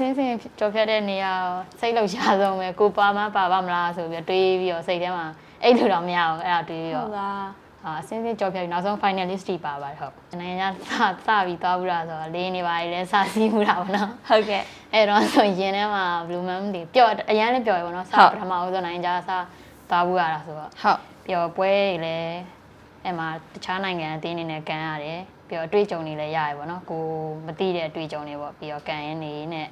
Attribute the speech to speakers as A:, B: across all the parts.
A: ဆင်းဆင်းကြော်ဖြတ်တဲ့နေရာစိတ်လှုပ်ရှားဆုံးပဲကိုပါမပါပါမလားဆိုပြီးတော့တွေးပြီးတော့စိတ်ထဲမှာအဲ့လိုတော့မရအောင်အဲ့ဒါတွေးပြီး
B: ဟု
A: တော့
B: တ်လား
A: အာဆင်းဆင်းကြော်ဖြတ်ပြီးနောက်ဆုံး finalist တွေပါပါတယ်ဟုတ်နိုင်ငံခြားစစပြီးသွားဘူးလားဆိုတော့လေးနေပါလေလဲစစီးမှုတာပေါ့နော်
B: ဟုတ်ကဲ့
A: အဲ့တော့ဆိုရင်ထဲမှာ blue man တွေပျော့အရန်လည်းပျော့ရပေါ့နော်စ
B: ဟုတ်
A: ပထမဦးဆုံးနိုင်ငံခြားစသွားဘူးရတာဆိုတော့
B: ဟုတ်
A: ပျော်ပွဲတွေလည်းအဲ့မှာတခြားနိုင်ငံအသင်းတွေနဲ့ကန်ရတယ်ပြီးတော့အတွေ့အကြုံတွေလည်းရတယ်ပေါ့နော်ကိုမသိတဲ့အတွေ့အကြုံတွေပေါ့ပြီးတော့ကန်ရင်းနေနဲ့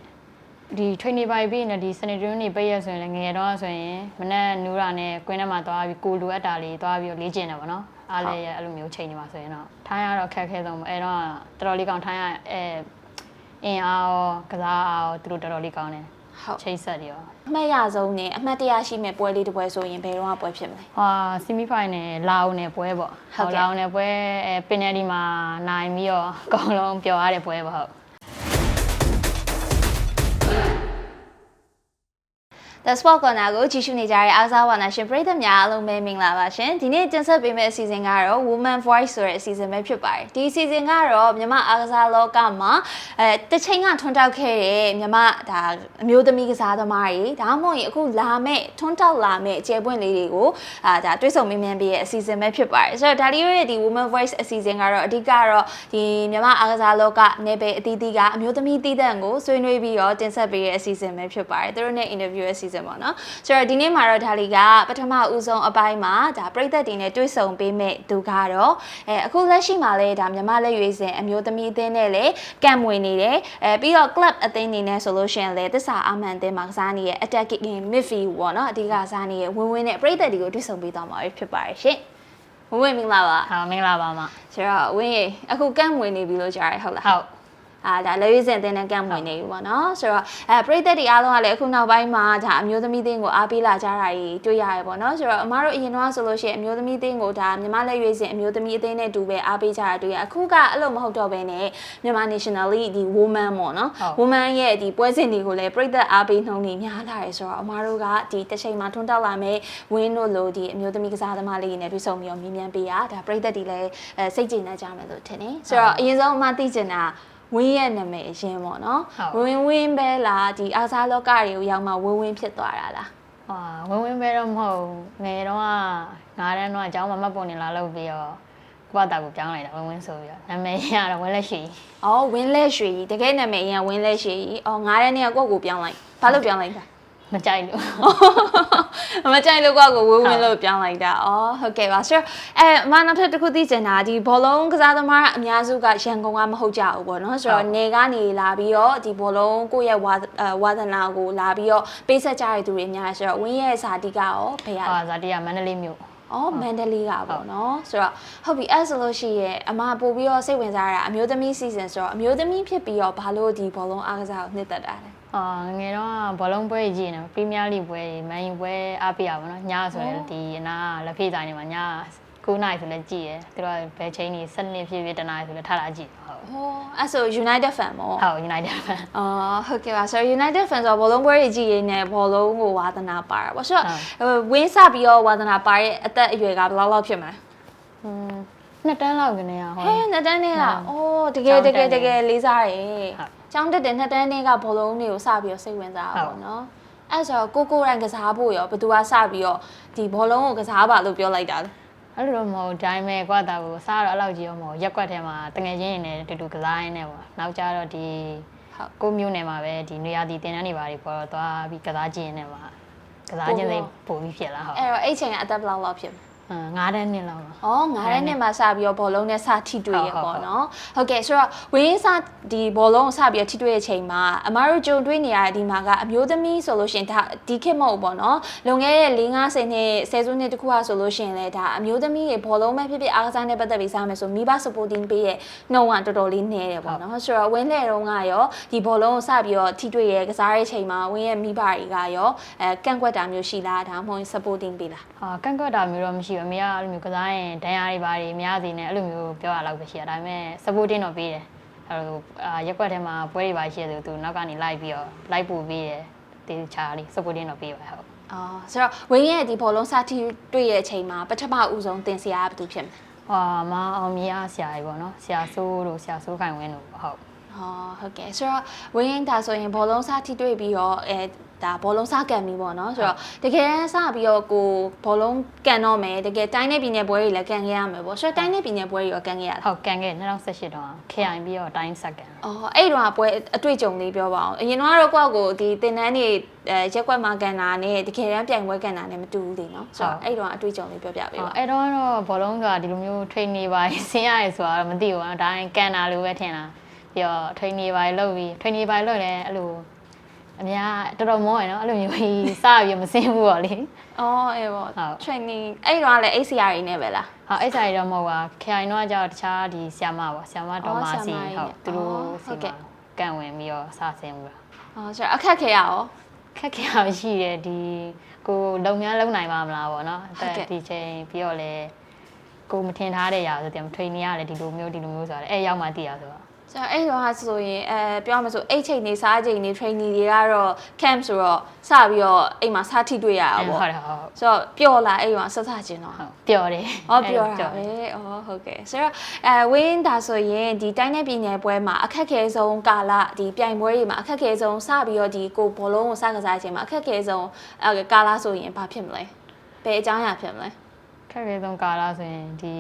A: ဒီ training ပိုင်းပြီးနေဒီ sanitary တွေပိတ်ရဆိုရင်လည်းငယ်တော့ဆိုရင်မနေ့နူးတာနဲ့ကွင်းထဲမှာသွားပြီးကိုလိုအပ်တာလေးသွားပြီးတော့လေ့ကျင့်တယ်ပေါ့နော်အားလည်းအဲ့လိုမျိုးချိန်နေမှာဆိုရင်တော့ထိုင်းရတော့ခက်ခဲဆုံးပေါ့အဲ့တော့တော်တော်လေးကောင်းထိုင်းရအဲအင်အားရောကစားအားရောသူတို့တော်တော်လေးကောင်းတယ်
B: ဟုတ်
A: ချိတ်ဆက်တွေရော
B: အမှတ်ရဆုံးနဲ့အမှတ်တရရှိမဲ့ပွဲလေးတစ်ပွဲဆိုရင်ဘယ်တော့မှပွဲဖြစ်မလဲ
A: ဟာဆီမီဖိုင်နယ်လာအိုနယ်ပွဲပေါ့
B: ဟုတ်ကဲ့
A: လာအိုနယ်ပွဲအဲပင်နယ်ဒီမှာနိုင်ပြီးတော့အကောင်လုံးပျော်ရတဲ့ပွဲပေါ့ဟုတ်
B: The Sport Corner ကိုကြည့်ရှုနေကြတဲ့အားကစားဝါနာရှင်ပရိသတ်များအားလုံးပဲမင်္ဂလာပါရှင်ဒီနေ့တင်ဆက်ပေးမယ့်အစီအစဉ်ကတော့ Women Voice ဆိုတဲ့အစီအစဉ်ပဲဖြစ်ပါတယ်ဒီအစီအစဉ်ကတော့မြန်မာအားကစားလောကမှာအဲတစ်ချိန်ကထွန်းတောက်ခဲ့တဲ့မြန်မာဒါအမျိုးသမီးကစားသမားတွေဒါမှမဟုတ်ရင်အခုလာမဲ့ထွန်းတောက်လာမဲ့အကျယ်ပွင့်လေးတွေကိုအာဒါတွဲဆုံမင်းမြန်းပေးရဲ့အစီအစဉ်ပဲဖြစ်ပါတယ်ဆိုတော့ဒါလီယိုရဲ့ဒီ Women Voice အစီအစဉ်ကတော့အဓိကတော့ဒီမြန်မာအားကစားလောကနေပယ်အသီးသီးကအမျိုးသမီးတည်တဲ့ကိုဆွေးနွေးပြီးတော့တင်ဆက်ပေးရဲ့အစီအစဉ်ပဲဖြစ်ပါတယ်သူတို့နဲ့ interview ရဲ့အစီအစဉ်ပေါ့နော်ဆိုတော့ဒီနေ့မှာတော့ဒါလီကပထမဦးဆုံးအပိုင်းမှာဒါပြည်သက်တွေနဲ့တွေ့ဆုံပေးမဲ့သူကတော့အဲအခုလက်ရှိမှာလဲဒါမြန်မာလက်ရွေးစင်အမျိုးသမီးအသင်းနဲ့လည်းကံမွေနေတယ်အဲပြီးတော့ club အသင်းနေနဲ့ဆိုလို့ရှိရင်လည်းတစ္ဆာအမှန်အသင်းမှာကစားနေတဲ့ attacking midfield ပေါ့နော်အဓိကကစားနေတဲ့ဝင်းဝင်းနဲ့ပြည်သက်တွေကိုတွေ့ဆုံပေးသွားမှာဖြစ်ပါတယ်ရှင်ဝင်းဝင်းမင်္ဂလာပါ
A: ဟာမင်္ဂလာပါမ
B: ဆိုတော့ဝင်းရေအခုကန့်မွေနေပြီလို့ကြားရဟုတ်လား
A: ဟုတ်
B: အာဒါလေရွေးစင်တင်းနဲ့ကန့်မွေနေပြီပေါ့နော်ဆိုတော့အဲပရိသတ်တွေအားလုံးကလည်းအခုနောက်ပိုင်းမှာဒါအမျိုးသမီးတင်းကိုအားပေးလာကြတာကြီးတွေ့ရရပေါ့နော်ဆိုတော့အမားတို့အရင်တော့ဆိုလို့ရှိရင်အမျိုးသမီးတင်းကိုဒါမြန်မာလက်ရွေးစင်အမျိုးသမီးအသင်းနဲ့တူပဲအားပေးကြတာတွေ့ရအခုကအဲ့လိုမဟုတ်တော့ဘဲနဲ့မြန်မာ nationally ဒီ woman ပေါ့နော် woman ရဲ့ဒီပွဲစဉ်တွေကိုလည်းပရိသတ်အားပေးနှုန်းနေများလာတယ်ဆိုတော့အမားတို့ကဒီတစ်ချိန်မှာထွန်းတောက်လာမယ်ဝင်းတို့လိုဒီအမျိုးသမီးကစားသမားလေးတွေနဲ့တွေ့ဆုံပြီးတော့မြင်မြန်ပေးရဒါပရိသတ်တွေလည်းအဲစိတ်ကြည်နေကြမယ်လို့ထင်တယ်ဆိုတော့အရင်ဆုံးအမသိချင်တာ ဝင်းရဲ့နာမည်အရင်ပေါ့နော်ဝင်းဝင်းပဲလားဒီအားစားလောကတွေကိုရောက်မှဝင်းဝင်းဖြစ်သွားတာလား
A: ဟာဝင်းဝင်းပဲတော့မဟုတ်ငယ်တော့ကငါးတန်းတော့အเจ้าမမတ်ပုံနေလာလို့ပြီးတော့ကိုယ့်ဘာသာကိုပြောင်းလိုက်တာဝင်းဝင်းဆိုပြီးတော့နာမည်ရတော့ဝင်းလက်ရှိ
B: ။အော်ဝင်းလဲရွှေကြီးတကယ်နာမည်အရင်ဝင်းလဲရွှေကြီး။အော်ငားတဲ့နေ့ကကိုယ့်ကိုပြောင်းလိုက်။ဘာလို့ပြောင်းလိုက်တာ
A: မကြိုက်လို့ ။
B: မကြိုက်လို့ကိုယ့်ကိုဝင်းဝင်းလို့ပြောင်းလိုက်တာ။အော်ဟုတ်ကဲ့ပါဆိုတော့အဲအမနောက်ထပ်တစ်ခုသိချင်တာဒီဘောလုံးကစားသမားအများစုကရန်ကုန်ကမဟုတ်ကြဘူးပေါ့နော်။ဆိုတော့နေကနေလာပြီးတော့ဒီဘောလုံးကိုယ့်ရဲ့ဝါအဲဝါသနာကိုလာပြီးတော့ပေးဆက်ကြတဲ့သူတွေအများကြီးဆိုတော့ဝင်းရဲ့ဇာတိကရောဘယ်ရလဲ
A: ဟာဇာတိကမန္တလေးမြို့
B: အော်မန္တလေးကပေါ့နော်ဆိုတော့ဟုတ်ပြီအဲ့ဆိုလို့ရှိရဲ့အမပို့ပြီးတော့စိတ်ဝင်စားတာအမျိုးသမီးစီဇန်ဆိုတော့အမျိုးသမီးဖြစ်ပြီးတော့ဘာလို့ဒီဘောလုံးအားကစားကိုနှစ်သက်တာလဲ
A: အာငယ်တော့ဘောလုံးပွဲကြီးနေပရီးမီးယားလိပွဲမန်ယူပွဲအားပေးရပါတော့ညဆိုရင်ဒီအနာလက်ဖေးဆိုင်နေမှာည9နာရီဆိုလည်းကြည့်ရသူတို့ဘယ်ချိန်ကြီး7နှစ်ဖြစ်ဖြစ်တနာရီဆိုလည်းထားတာကြည့်ဟုတ်
B: ဟောအဲ့ဆို United fan ပေါ့
A: ဟုတ် United fan
B: အော်ဟုတ်ကဲ့ပါဆိုတော့ United fan ဆိုတော့ဘောလုံးပွဲတွေကြည့်ရင်းနဲ့ဘောလုံးကိုဝါသနာပါတာပေါ့ဆိုတော့ဝင်းစပြီးတော့ဝါသနာပါရဲ့အသက်အရွယ်ကဘယ်လောက်လောက်ဖြစ်မလဲ
A: อืมနှစ်တန်းလောက်ကနေရဟော
B: ဟဲ့နှစ်တန်းနဲ့က
A: ဟုတ်
B: အော်တကယ်တကယ်တကယ်လေးစားတယ်
A: ဟုတ်
B: ကျောင်းတက်တဲ့နှစ်တန်းနဲ့ကဘောလုံးတွေကိုစပြီးတော့စိတ်ဝင်စားတာ
A: ဟုတ်
B: ပေါ့နော်အဲ့ဆိုတော့ကိုကိုရိုင်းကစားဖို့ရောဘယ်သူကစပြီးတော့ဒီဘောလုံးကိုကစားပါလို့ပြောလိုက်တာလဲ
A: အဲ့လိုတော့မဟုတ်ဒါပေမဲ့ကွာတာကိုစားတော့အဲ့လောက်ကြီးရောမဟုတ်ရက်ကွက်ထဲမှာတငယ်ချင်းတွေနဲ့တူတူကစားရင်းနဲ့ပေါ့နောက်ကြတော့ဒီ
B: ဟုတ်
A: ကိုမျိုးနယ်မှာပဲဒီနေရာဒီတင်တန်းတွေပါတွေပေါ်တော့သွားပြီးကစားကြည့်ရင်းနဲ့မှာကစားခြင်းစိတ်ပို့ပြီးဖြစ်လာဟုတ်
B: အဲ့တော့အဲ့ချိန်ကအသက်ဘယ်လောက်လောက်ဖြစ်မလဲ
A: အင်းငါးတန်းနှစ်လောက်ပါ။
B: အော်ငါးတဲ့နှစ်မှာစပြီးတော့ဘောလုံးနဲ့စထိတွေ့ရ
A: ဟုတ်ဟုတ်
B: ပေါ့နော်။ဟုတ်ကဲ့ဆိုတော့ဝင်းစဒီဘောလုံးကိုစပြီးတော့ထိတွေ့ရချိန်မှာအမားတို့ကြုံတွေ့နေရတဲ့ဒီမှာကအမျိုးသမီးဆိုလို့ရှရင်ဒါဒီခေတ်မဟုတ်ဘူးပေါ့နော်။လွန်ခဲ့တဲ့၄50နှစ်ဆယ်စုနှစ်တခုကဆိုလို့ရှရင်လေဒါအမျိုးသမီးတွေဘောလုံးပဲဖြစ်ဖြစ်အားကစားနဲ့ပတ်သက်ပြီးစားမယ်ဆိုမိဘ supporting ပေးရဲ့နှုံကတော်တော်လေးနည်းတယ်ပေါ့နော်။ဆိုတော့ဝင်းလှည့်တုန်းကရောဒီဘောလုံးကိုစပြီးတော့ထိတွေ့ရကစားတဲ့ချိန်မှာဝင်းရဲ့မိဘတွေကရောအဲကန့်ကွက်တာမျိုးရှိလားဒါမှမဟုတ် supporting ပေးလား
A: ဟာကန့်ကွက်တာမျိုးတော့မရှိဘူးအမေကအဲ့လိုမျိုးကစားရင်ဒဏ်ရာတွေပါတွေများစီနေအဲ့လိုမျိုးပြောရလောက်ပဲရှိတာဒါပေမဲ့ supporting တော့ပေးတယ်အဲ့လိုအာရက်ကွက်ထဲမှာပွဲတွေပါရှိတယ်သူနောက်ကနေလိုက်ပြီးတော့လိုက်ပို့ပေးတယ်တေချာလေး supporting တော့ပေးပါဟုတ်
B: အော်ဆိုတော့ဝင်းရဲ့ဒီဘောလုံးစတီတွေ့ရဲ့အချိန်မှာပထမဦးဆုံးတင်စရာကဘာသူဖြစ်မလဲ
A: ဟာမအောင်မြင်အားဆရာကြီးပေါ့နော်ဆရာဆိုးတို့ဆရာဆိုးခိုင်ဝင်းတို့ပေါ့ဟုတ်
B: ဟဟောဟုတ်ကဲ့ဆိုတော့ဝင်းဒါဆိုရင်ဘောလုံးစားထိတွေ့ပြီးတော့အဲ ဒါဘောလုံးစားကန်ပြီပေါ့နော်ဆိုတော့တကယ်တမ်းစပြီးတော့ကိုဘောလုံးကန်တော့မယ်တကယ်တိုင်းနဲ့ပြည်နယ်ပွဲတွေလည်းကန်ခဲ့ရမယ်ပေါ့ဆိုတော့တိုင်းနဲ့ပြည်နယ်ပွဲတွေရောကန်ခဲ့ရလား
A: ဟုတ်ကန်ခဲ့2018တော့ KI ပြီးတော့တိုင်းဆက်ကန်
B: အော်အဲ့တော့ပွဲအတွေ့အကြုံလေးပြောပါအောင်အရင်တော့ကိုယ့်ကိုဒီတင်တန်းနေအဲရက်ကွက်မှာကန်တာနဲ့တကယ်တမ်းပြိုင်ပွဲကန်တာနဲ့မတူဘူးလေနော်ဆိုတော့အဲ့တော့အတွေ့အကြုံလေးပြောပြပေးပါ
A: အဲ့တော့တော့ဘောလုံးကဒီလိုမျိုး training ပါဆင်းရဲဆိုတာတော့မသိဘူးอ่ะဒါရင်ကန်တာလိုပဲထင်တာပြီးတော့ training ပါလုပ်ပြီး training ပါလုပ်လဲအဲ့လို အများတော်တော်မောရယ်နော်အဲ့လိုမျိုးကြီးစပြီးမစင်းဘူးပေါ့လေ
B: အော်အေးပေါ့
A: ဟုတ်
B: training အဲ့တော့လည်း ACR တွေနဲ့ပဲလား
A: ဟောအဲ့ဆိုင်တော့မဟုတ်ပါ KI တော့ကြောက်တခြားဒီဆီယမပေါ့ဆီယမတော်မာစီ
B: ဆီယမကြီး
A: ဟုတ်သူတို့
B: အော်ဟု
A: စီ
B: တ်ကဲ့
A: မှာကန်ဝင်ပြီးတော့စဆင်းဘူးလား
B: အော်ဆိုတော့အခက်ခဲရအောင်
A: ခက်ခဲရရှိတယ်ဒီကိုလုံများလုံနိုင်ပါမလားပေါ့နော်
B: ဟုတ်ကဲ့
A: ဒီချိန်ပြီးတော့လေကိုမထင်ထားတဲ့ຢာဆိုတယ် training ရတယ်ဒီလိုမျိုးဒီလိုမျိုးဆိုတာအဲ့ရောက်မှသိရဆိုတော့
B: ဆိုတော့အဲ့တော့ဟာဆိုရင်အဲပြောမှဆိုအိတ်ချိန်နေစားချိန်နေ training တွေကတော့ camp ဆိုတော့စပြီးတော့အိမ်မှာစားထိတွေ့ရတာ
A: အဲ့
B: ပေါ့
A: ဟုတ်တယ်ဟုတ်
B: ဆိုတော့ပျော်လာအဲ့တော့ဆက်စားခြင်းတော့
A: ဟုတ်ပျော်တယ်။
B: အော်ပြော
A: အဲ့
B: တာ
A: လို
B: ပဲ။အော်ဟုတ်ကဲ့။ဆိုတော့အဲဝင်းဒါဆိုရင်ဒီတိုင်းနယ်ပြည်နယ်ပွဲမှာအခက်ခဲဆုံးကာလဒီပြိုင်ပွဲတွေမှာအခက်ခဲဆုံးစပြီးတော့ဒီကိုဘောလုံးကိုစကစားခြင်းမှာအခက်ခဲဆုံးအဲကာလဆိုရင်ဘာဖြစ်မလဲ။ဘယ်အကြောင်းအရာဖြစ်မလဲ
A: ခက်ခဲဆုံးကာလဆိုရင်ဒီ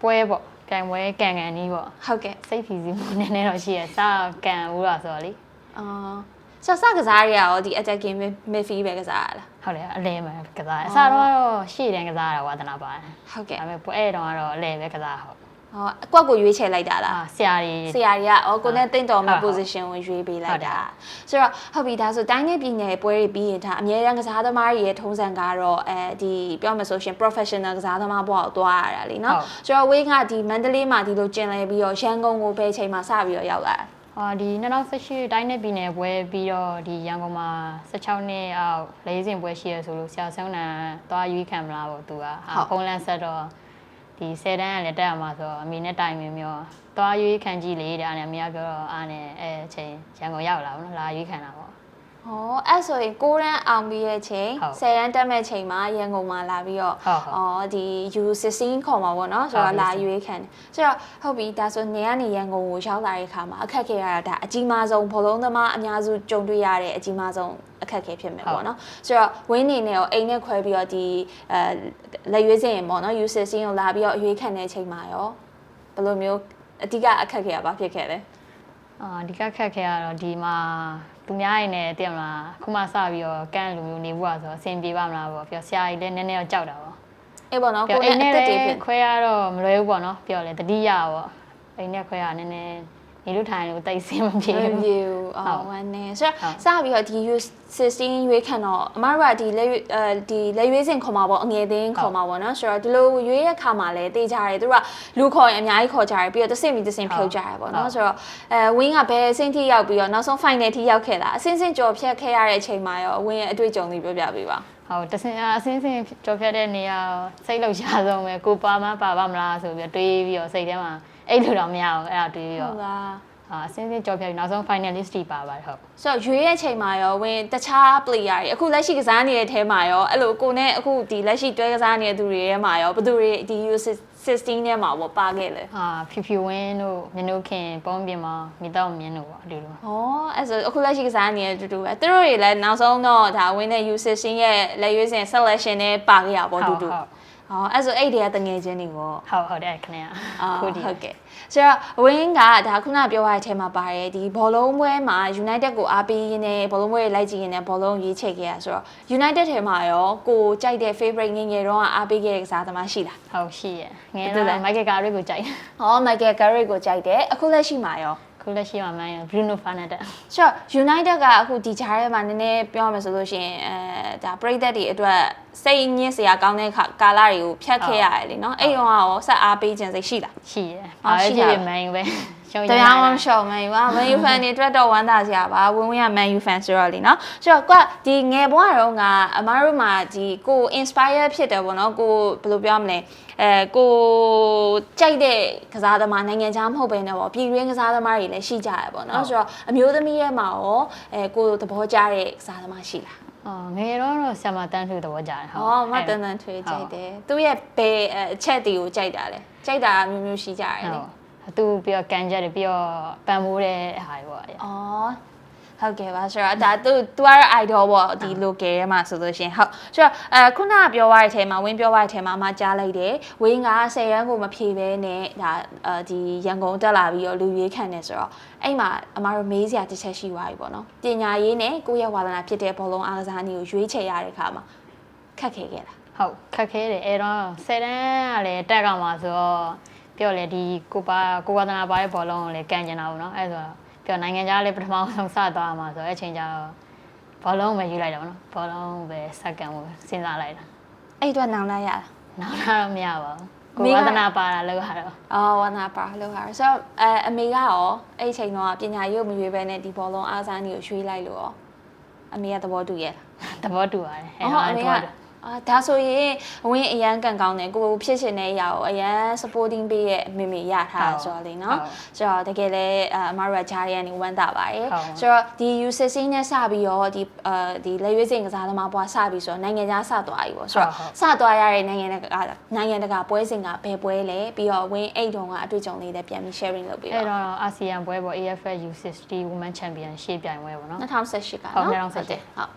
A: ပွဲပေါ့ ကန်ပွဲကန်ကန်နီးပေါ့။
B: ဟုတ်ကဲ့
A: စိတ်ဖြီးစီးမှုနည်းနည်းတော့ရှိရစကန်ဦးလားဆိုတော့လေ။
B: အော်ဆိုတော့စကစားရရောဒီ attacking midfield ပဲကစားရလား
A: ဟုတ်တယ်အလဲမှာကစားတယ်
B: အော်
A: အစားတော့ရှေ့တန်းကစားရတာဝါသနာပါတယ်။
B: ဟုတ်ကဲ့
A: ဒါပေမဲ့ပွဲအဲ့တော့ကတော့အလဲပဲကစားဟုတ်။
B: ဟောအကွက်ကိုရွေးချယ်လိုက်တာလား
A: အာဆရာကြီး
B: ဆရာကြီးကအော်ကိုနဲ့တင့်တော်မဲ့
A: ဟုတ်ဟုတ်
B: position ကိုရွေးပေးလို
A: ဟု
B: က်
A: တ်တယ်
B: တာဆိုတော့ဟုတ်ပြီဒါဆိုတိုင်းနယ်ပြည်နယ်ပွဲတွေပြီးရင်ဒါအများရန်ကစားသမားတွေရဲ့ထုံးစံကတော့အဲဒီပြောမယ်ဆိုရှင် professional ကစားသမားဘဝကိုသွားရတာလीเนาะ
A: ဟုတ်
B: ဆိုတော့ဝင်းကဒီမန္တလေးမှာဒီလိုကျင်လည်ပြီးတော့ရန်ကုန်ကိုဘယ်ချိန်မှာစပြီးတော့ရောက်လာတာ
A: အာဒီ2018တိုင်းနယ်ပြည်နယ်ပွဲပြီးတော့ဒီရန်ကုန်မှာ16နှစ်အောက်လေးစဉ်ပွဲရှိရဆိုလို့ဆရာဆုံးနံသွားရွေးခံမလားပေါ့သူကအာဖုန်းလန်းဆက်တော့ ဒီ10တန်းကလည်းတက်ရမှာဆိုတော့အမေနဲ့တိုင်ပင်မျိုးသွားရွေးခံကြည့်လေတဲ့အဲ့အမေကပြောတော့အားနဲ့အဲအချိန်ရန်ကုန်ရောက်လာပေါ့နော်လာရွေးခံတာပေါ့
B: ဟောအဲ့ဆိုရင်6ရန်အောင်ပြီးရဲ့ချိန်
A: ဟုတ်
B: 10ရန်တက်မဲ့ချိန်မှာရန်ကုန်မှာလာပြီးတော့
A: ဟုတ်ဟုတ်
B: အော်ဒီ U16 ခေါ်မှာပေါ့နော်ဆို
A: ဟု
B: တော့
A: တ်
B: လာ
A: U16
B: ရွေးခံတယ်ဆိုတော့ဟုတ်ပြီဒါဆိုနေကနေရန်ကုန်ကိုရောက်လာတဲ့အခါမှာအခက်ခဲရတာဒါအကြီးမားဆုံးဘောလုံးသမားအများစုကြုံတွေ့ရတဲ့အကြီးမားဆုံးအခက်ခဲဖြစ်မယ်ပေါ့နော်ဆိုတော့ဝင်းနေနဲ့ရောအိမ်နဲ့ခွဲပြီးတော့ဒီအဲ လက်ရွေးစင်ပေါ့နော် U16 ကိုလာပြီးတော့အရွေးခံတဲ့အချိန်မှာရောဘယ်လိုမျိုးအဓိကအခက်ခဲရပါဖြစ်ခဲ့လဲ
A: အာဒီကခက်ခဲရတော့ဒီမှာသူများရင်လည်းတင်မလားခုမှစပြီးတော့ကန့်လူမျိုးနေဘူးอ่ะဆိုတော့အဆင်ပြေပါမလားပေါ့ပြောဆရာကြီးလည်းနည်းနည်းတော့ကြောက်တာပေါ့
B: အေးပေါ့နော်
A: ပြော
B: ကို
A: အိမ်
B: နဲ့
A: နဲ့
B: အသက်တွေ
A: လ
B: ဖြစ်
A: ည်းခွဲရတော့မလွယ်ဘူးပေါ့နော်ပြောလေတတိယပေါ့အိမ်နဲ့ခွဲရနည်းနည်း နေလို့ထိုင်လို့တိတ်ဆင်းမပြေ
B: ရ
A: ဘူး
B: view အော်ဝမ်းနေဆိုတော့စပြီးတော့ဒီ U16 ရွေးခံတော့အမတို့ကဒီလက်ရွေးအဲဒီလက်ရွေးစင်ခေါ်မှာပေါ့အငယ်သိန်းခေါ်မှာပေါ့နော်ဆိုတော့ဒီလိုရွေးရခါမှာလဲတေးကြတယ်သူတို့ကလူခေါ်ရင်အများကြီးခေါ်ကြတယ်ပြီးတော့တစ်စင်ပြီးတစ်စင်ဖြုတ်ကြတယ်ပေါ့နော်ဆိုတော့အဲဝင်းကဘယ်အဆင့်ထိရောက်ပြီးတော့နောက်ဆုံး final ထိရောက်ခဲ့တာအဆင့်ဆင့်ကြော်ဖြတ်ခဲ့ရတဲ့အချိန်မှာရောဝင်းရဲ့အတွေ့အကြုံလေးပြောပြပေးပါ
A: ဟုတ်တဆင်အစင်းစင်းကြော်ဖြတ်တဲ့နေရာစိတ်လောက်ရှားဆုံးပဲကိုပါမပါပါမလားဆိုပြီးတွေးပြီးတော့စိတ်ထဲမှာ အဲ့လိုတော့မရအောင်အဲ့ဒါတွေးပြီး
B: ဟု
A: တော့
B: တ်လား
A: အာအစင်းစင်းကြော်ဖြတ်ပြီးနောက်ဆုံး finalist တီပါပါတယ်ဟုတ်
B: ဆိုတော့ရွေးရဲ့ချိန်မှာရောဝင်တခြား player တွေအခုလက်ရှိကစားနေတဲ့ထဲမှာရောအဲ့လိုကိုနဲ့အခုဒီလက်ရှိတွဲကစားနေတဲ့သူတွေထဲမှာရောဘယ်သူတွေဒီ U16 ထဲမှာပေါ့ပါခဲ့လဲ
A: အာဖြူဖြူဝင်းတို့မြနုခင်ပုံးပြင်မမိတော့မြင်းတို့ပေါ့အတူတူ။
B: ဩအဲ့ဆိုအခုလက်ရှိကစားနေတဲ့အတူတူပဲသူတို့တွေလည်းနောက်ဆုံးတော့ဒါဝင်တဲ့ U16 ရဲ့လက်ရွေးစင် selection နဲ့ပါခဲ့ရပေါ့အတူတူ
A: ဟုတ်။
B: ဩအဲ့ဆိုအဲ့တွေကတငယ်ချင်းတွေပေါ့
A: ဟုတ်ဟုတ်တယ်ခင်ဗျာ
B: အာ
A: ခုဒီ
B: ဟုတ်ကဲ့ဆိုတော့ဝင်းကဒါခုနပြောရတဲ့အထဲမှာပါတယ်ဒီဘောလုံးပွဲမှာ United ကိုအားပေးရင်းနဲ့ဘောလုံးပွဲလိုက်ကြည့်ရင်းနဲ့ဘောလုံးရွေးချယ်ခဲ့ရဆိုတော့ United ထဲမှာရောကိုကြိုက်တဲ့ favorite ငယ်ငယ်တော့အားပေးခဲ့တဲ့ကစားသမားရှိလား
A: ဟုတ်ရှိရငယ်
B: ဘယ်သူလဲ
A: တော့မိုက်ကယ်ကာရီကိုကြိုက်တယ်။
B: ဩ Michael Carrick ကိုကြိုက်တယ်အခုလက်ရှိမှာရော
A: ခုလက်ရှိမှာမန်ဘရူနိုဖာနက်တက်
B: ဆိုတော့ United ကအခုဒီဂျားထဲမှာနည်းနည်းပြောရမယ်ဆိုလို့ရှိရင်အဲဒါပရိသတ်တွေအတွက်စိတ်ညစ်စရာကောင်းတဲ့ခါကာလတွေကိုဖြတ်ခဲ့ရတယ်လीနော်အဲ့တော့ရောဆက်အားပေးခြင်းစိတ်ရှိလား
A: ရှိရ
B: အော်
A: ဘာပဲ
B: ရှိ
A: ဖြစ်
B: တာ
A: ဖြစ်မန်ပဲ ရှုံး
B: တရားမရှောင်မယူပါ Man U fan တွေအတွက်တော့ဝမ်းသာစရာပါဝင်းဝင်းက Man U fan ဆိုတော့လीနော်ဆိုတော့ကွာဒီငယ်ဘဝတုန်းကအမားတို့မှာဒီကို inspire ဖြစ်တယ်ပေါ့နော်ကိုဘယ်လိုပြောမလဲအဲကိုကြိုက်တဲ့ကစားသမားနိုင်ငံခြားမဟုတ်ဘဲနဲ့ပေါ့ပြည်တွင်းကစားသမားတွေလည်းရှိကြရပေါ့နော်ဆိုတော့အမျိုးသမီးရဲ့မှာရောအဲကိုသဘောကျတဲ့ကစားသမားရှိလား
A: အော်ငယ်တော့တော့ဆ iam တန်းထူသဘောကြတယ်။
B: ဟောမတန်တန်ထွေးကြိုက်တယ်။သူ့ရဲ့ဘယ်အချက်တွေကိုကြိုက်တာလဲ။ကြိုက်တာမျိုးမျိုးရှိကြတယ်လေ
A: ဟုတ် သူပြီးတော့ကန်ချက်တွေပြီးတော့ပန်မိုးတဲ့ဟာတွေပေါ့
B: อ๋อဟုတ်ကဲ့ပါဆိုတော့ဒါသူသူကတော့ idol ပေါ့ဒီ local ထဲမှာဆိုလို့ရှရင်ဟုတ်ဆိုတော့အဲခုနကပြောသွားတဲ့အထဲမှာဝင်းပြောသွားတဲ့အထဲမှာအမကြားလိုက်တယ်ဝင်းက10ရန်ကိုမဖြေဘဲနဲ့ဒါအဲဒီရန်ကုန်တက်လာပြီးတော့လူရွေးခံနေဆိုတော့အဲ့မှာအမတို့မေးစရာတစ်ချက်ရှိသွားပြီပေါ့နော်ပညာရေးနဲ့ကိုယ့်ရဲ့ဝါသနာဖြစ်တဲ့ဘောလုံးအားကစားနည်းကိုရွေးချယ်ရတဲ့အခါမှာခက်ခဲခဲ့လား
A: ဟုတ်ခက်ခဲတယ်အဲတော့ဆယ်တန်းကလည်းတက်ကမှာဆိုတော့ ပြောလေဒီကိုပါကိုဝါသနာပါရဲ့ဘောလုံးကိုလည်းကန်ကျင်တာပေါ့နော်အဲဆိုတော့ပြောနိုင်ငံခြားလည်းပထမဆုံးစသွားမှာဆိုတော့အချိန်ကျတော့ဘောလုံးပဲယူလိုက်တာပေါ့နော်ဘောလုံးပဲစက္ကန့်ကိုစဉ်းစားလိုက်တာ
B: အဲ့အတွက်နောင်လိုက်ရလား
A: နောက်တော့မရပါဘူးကို
B: မိက
A: ဝါသနာပါတာလောက်ရတော့
B: အော်ဝါနာပါလို့ဟာဆိုတော့အဲအမေကရောအဲ့ဒီချိန်တော့ပညာရေးကိုမရွေးဘဲနဲ့ဒီဘောလုံးအားကစားနည်းကိုရွှေ့လိုက်လို့ရောအမေကသဘောတူရဲ့လား
A: သဘောတူပါတယ်အဲ
B: အော်
A: တော့
B: အမေ
A: သ
B: က
A: ဘောတူ
B: အာဒါဆိုရင်အဝင်းအရန်ကန်ကောင်းတယ်ကိုယ်ဖြစ်ရှင်တဲ့အရာကိုအရန် supporting ပေးရဲ့အမေမေရထားတာဆိုတော့လေနော်ဆိုတော့တကယ်လဲအအမတို့ကဂျားရီကနေဝမ်းသာပါတယ်ဆိုတော့ဒီ U16 နဲ့စပြီးတော့ဒီအဲဒီလက်ရွေးစင်ကစားသမားဘွားစပြီးဆိုတော့နိုင်ငံခြားစသွားပြီပေါ့ဆိုတော့စသွားရတဲ့နိုင်ငံတကာနိုင်ငံတကာပွဲစဉ်ကဘယ်ပွဲလဲပြီးတော့ဝင်းအိတ်တုံကအတွေ့အကြုံလေးလည်းပြန်ပြီး sharing လုပ်ပေး
A: အဲ
B: ပါ
A: တော့အာဆီယံပွဲပေါ့ AFL U60 Women Champion ရှေ့ပြိုင်ပွဲပေါ့နော်
B: 2018က
A: ဟုတ်
B: နော်
A: 2018
B: ဟုတ်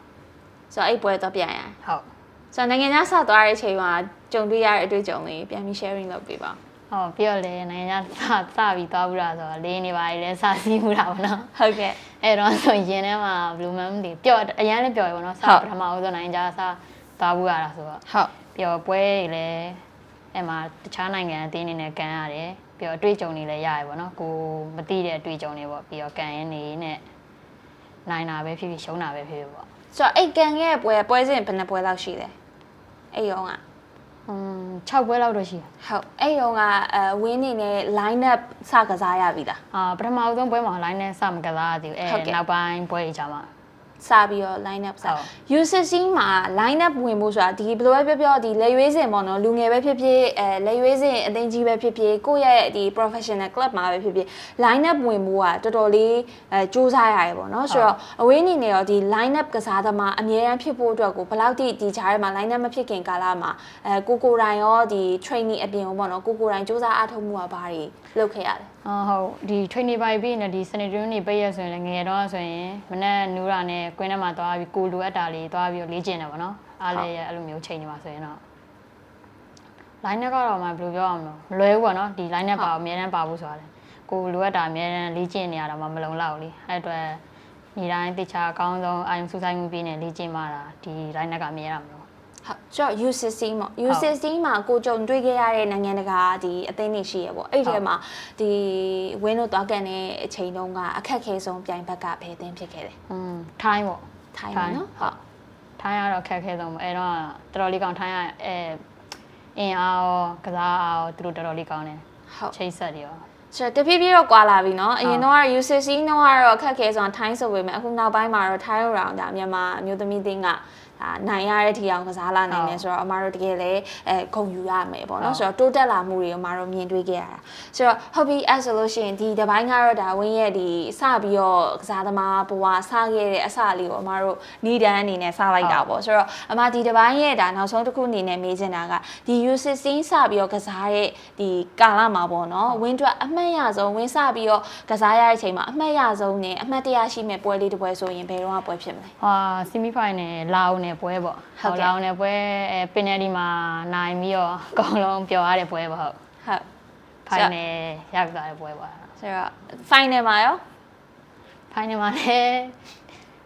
B: ဆိုတော့အဲ့ပွဲတော့ပြန်ရ
A: ဟုတ်
B: ဆိုတော့နိုင်ငံခြားစသွားတဲ့အချိန်မှာကြုံတွေ့ရတဲ့အတွေ့အကြုံလေးပြန်ပြီး sharing လုပ်ပေးပါ
A: ဟောပြီးတော့လေနိုင်ငံခြားစစပြီးသွားဘူးလားဆိုတော့လေးနေပါလေလဲစစီးဘူးလားပေါ့နော်
B: ဟုတ်ကဲ့
A: အဲ့တော့ဆိုရင်ထဲမှာ Blue Man တွေပျော့အရန်လည်းပျော့ရပေါ့နော်စ
B: ဟုတ်
A: ပထမဦးဆုံးနိုင်ငံခြားစသွားဘူးရတာဆိုတော့
B: ဟုတ်
A: ပျော့ပွဲတွေလည်းအဲ့မှာတခြားနိုင်ငံအသင်းတွေနဲ့ကန်ရတယ်ပြီးတော့အတွေ့အကြုံတွေလည်းရတယ်ပေါ့နော်ကိုမသိတဲ့အတွေ့အကြုံတွေပေါ့ပြီးတော့ကန်ရင်းနေနဲ့နိုင်တာပဲဖြစ်ဖြစ်ရှုံးတာပဲဖြစ်ဖြစ်ပေါ့
B: ဆိုတော့အဲ့ကန်ရဲ့ပွဲပွဲစဉ်ဘယ်နှပွဲလောက်ရှိလဲ အဲ့ရောက
A: อืม6ပွဲလောက်တော့ရှိတယ်
B: ဟုတ်အဲ့ရောကအဲဝင်းနေနဲ့ line up စကစားရပြီလား
A: အာပထမဦးဆုံးပွဲမှာ line နဲ့စမကစားရသေးဘူး
B: ဟုတ်ကဲ့
A: အဲနောက်ပိုင်းပွဲတွေကြမှာ
B: စပြီးတော့ line up စ
A: ဟုတ်
B: U16 မှာ line up ဝင်ဖို့ဆိုတာဒီဘယ်လိုပဲပြောပြောဒီလက်ရွေးစင်ပေါ့နော်လူငယ်ပဲဖြစ်ဖြစ်အဲလက်ရွေးစင်အသိကြီးပဲဖြစ်ဖြစ်ကိုယ့်ရဲ့ဒီ professional club မှာပဲဖြစ်ဖြစ် line up ဝင်ဖို့ကတော်တော်လေးအဲစူးစမ်းရတယ်ပေါ့နော်ဆိုတော့အဝေးအနေနဲ့ရောဒီ line up ကစားသမားအများအားဖြစ်ဖို့အတွက်ကိုဘယ်လောက်ထိဒီဂျားထဲမှာ line up မဖြစ်ခင်ကာလမှာအဲကိုကိုတိုင်ရောဒီ training အပြင်ရောပေါ့နော်ကိုကိုတိုင်စူးစမ်းအားထုတ်မှုကဘာတွေလုပ်ခဲ့ရလဲ
A: အော်ဟုတ်ဒီ training ပိုင်းပြီးနေဒီ sanitary နေပိတ်ရဆိုရင်လည်းငယ်တော့ဆိုရင်မနေ့နူးတာနဲ့ကွင်းထဲမှာသွားပြီးကိုလိုအပ်တာလေးသွားပြီးတော့လေ့ကျင့်တယ်ပေါ့နော်အားလည်းအဲ့လိုမျိုးချိန်နေမှာဆိုရင်တော့ line နဲ့ကတော့မှဘယ်လိုပြောအောင်မလဲမလွယ်ဘူးပေါ့နော်ဒီ line နဲ့ပါအများတန်းပါဖို့ဆိုတာလေကိုလိုအပ်တာအများတန်းလေ့ကျင့်နေရတာမှမလုံလောက်ဘူးလေအဲ့အတွက်ညီတိုင်းတခြားအကောင်းဆုံးအာရုံစူးစိုက်မှုပြီးနေလေ့ကျင့်မှတာဒီ line နဲ့ကအများတာမလို့
B: ဟုတ်ကျော် U16 ပေါ့ U16 မှာကိုကြုံတွေ့ခဲ့ရတဲ့နိုင်ငံတကာဒီအသင်းတွေရှိရပေါ့အဲ့ဒီထဲမှာဒီဝင်းတို့သွားကန်တဲ့အချိန်တုန်းကအခက်ခဲဆုံးပြိုင်ဘက်ကဘယ်အသင်းဖြစ်ခဲ့လဲ
A: อืมထိုင်းပေါ့
B: ထိုင်းပါနော်ဟုတ်
A: ထိုင်းကတော့ခက်ခဲဆုံးပေါ့အဲ့တော့တော်တော်လေးကောင်းထိုင်းရအဲအင်အားရောကစားအားရောသူတို့တော်တော်လေးကောင်းတယ်
B: ဟုတ်
A: ချိတ်ဆက်တွေရော
B: ဆိုတော့တဖြည်းဖြည်းတော့ကွာလာပြီเนาะအရင်တော့က U16 တော့ကတော့အခက်ခဲဆုံးထိုင်းဆိုပေမဲ့အခုနောက်ပိုင်းမှာတော့ထိုင်းရောင်ဒါမြန်မာအမျိုးသမီးသင်းကဒါ နိုင်ရတဲ့ထီအောင်ကစားလာနိုင်တယ်ဆိုတော့အမတို့တကယ်လည်းအဲဂုဏ်ယူရမယ်ပေါ့နော်ဆိုတော့တိုးတက်လာမှုတွေအမတို့မြင်တွေ့ခဲ့ရတာဆိုတော့ဟုတ်ပြီအဲ့ဆိုလို့ရှိရင်ဒီတစ်ပိုင်းကတော့ဒါဝင်းရဲ့ဒီစပြီးတော့ကစားသမားဘဝစခဲ့တဲ့အစလေးကိုအမတို့နီးတန်းအနေနဲ့စလိုက်တာပေါ့ဆိုတော့အမဒီတစ်ပိုင်းရဲ့ဒါနောက်ဆုံးတစ်ခုအနေနဲ့မေးချင်တာကဒီ U16 စပြီးတော့ကစားတဲ့ဒီကာလမှာပေါ့နော်ဝင်းအတွက်အမှတ်ရဆုံးဝင်းစပြီးတော့ကစားရတဲ့အချိန်မှာအမှတ်ရဆုံးနဲ့အမှတ်တရရှိမဲ့ပွဲလေးတစ်ပွဲဆိုရင်ဘယ်တော့မှပွဲဖြစ်မလဲ
A: ဟာဆီမီဖိုင်နယ်လာအိုနယ်ပွဲပေါ့
B: ဟုတ်ကဲ့
A: လာအိုနယ်ပွဲအဲပင်နယ်ဒီမှာနိုင်ပြီးတော့အကုန်လုံးပျော်ရတဲ့ပွဲပေါ့ဟုတ်
B: ဟုတ်
A: ဖိုင်နယ်ရောက်သွားတဲ့ပွဲပေါ့
B: ဆိုတော့ final မှာရော
A: ဖိုင်နယ်မှာလည်း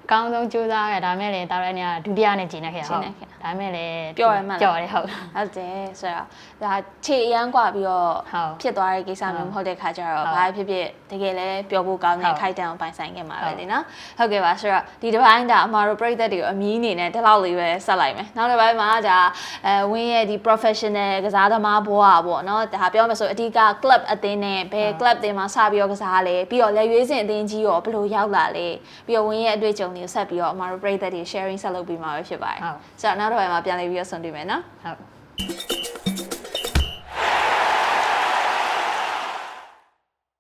A: အကောင်းဆုံးကြိုးစားခဲ့ဒါမဲ့လည်းတားရနေကဒုတိယနဲ့ဂျင်းနေခဲ့
B: ဂျင်း
A: ဟုတ်
B: နဲ့ခဲ့
A: ဒါမဲ့လည်း
B: ပျော်ရမှလား
A: ပျော်တယ်ဟုတ်
B: ဟုတ်တယ်ဆိုတော့ဒါခြေအရန်กว่าပြီးတော့
A: ဟုတ်
B: ဖြစ်သွားတဲ့ကိစ္စမျိုးမဟုတ်တဲ့ခါကျတော့
A: ဟုတ်
B: ဘာဖြစ်ဖြစ်တကယ်လဲပျော်ဖို့ကောင်းတဲ့
A: ဟုတ်
B: ခိုက်တံအောင်ပိုင်ဆိုင်ခဲ့မှာ
A: ဟု
B: ပဲ
A: တ်
B: လေနော်ဟုတ်ကဲ့ပါဆိုတော့ဒီတစ်ပိုင်းဒါအမှားတို့ပြည်သက်တွေကိုအမီးအနေနဲ့ဒီလောက်လေးပဲဆက်လိုက်မယ်နောက်တစ်ပိုင်းမှာဒါအဲဝင်းရဲ့ဒီ professional ကစားသမားဘဝပေါ့နော်ဒါပြောမယ်ဆိုအဓိက club အသင်းနဲ့ဘယ် club အသင်းမှာစပြီးတော့ကစားလဲပြီးတော့လက်ရွေးစင်အသင်းကြီးရောဘယ်လိုရောက်လာလဲပြီးတော့ဝင်းရဲ့အတွေ့အကြုံတွေကိုဆက်ပြီးတော့အမှားတို့ပြည်သက်တွေ sharing ဆက်လုပ်ပြီးမှာပဲဖြစ်ပါတယ်
A: ဟုတ်
B: ဆိုတော့ နောက်တစ်ပိုင်းမှာပြန်လည်ပြီးတော့ဆွံ့တွေ့မယ်နော်
A: ဟုတ်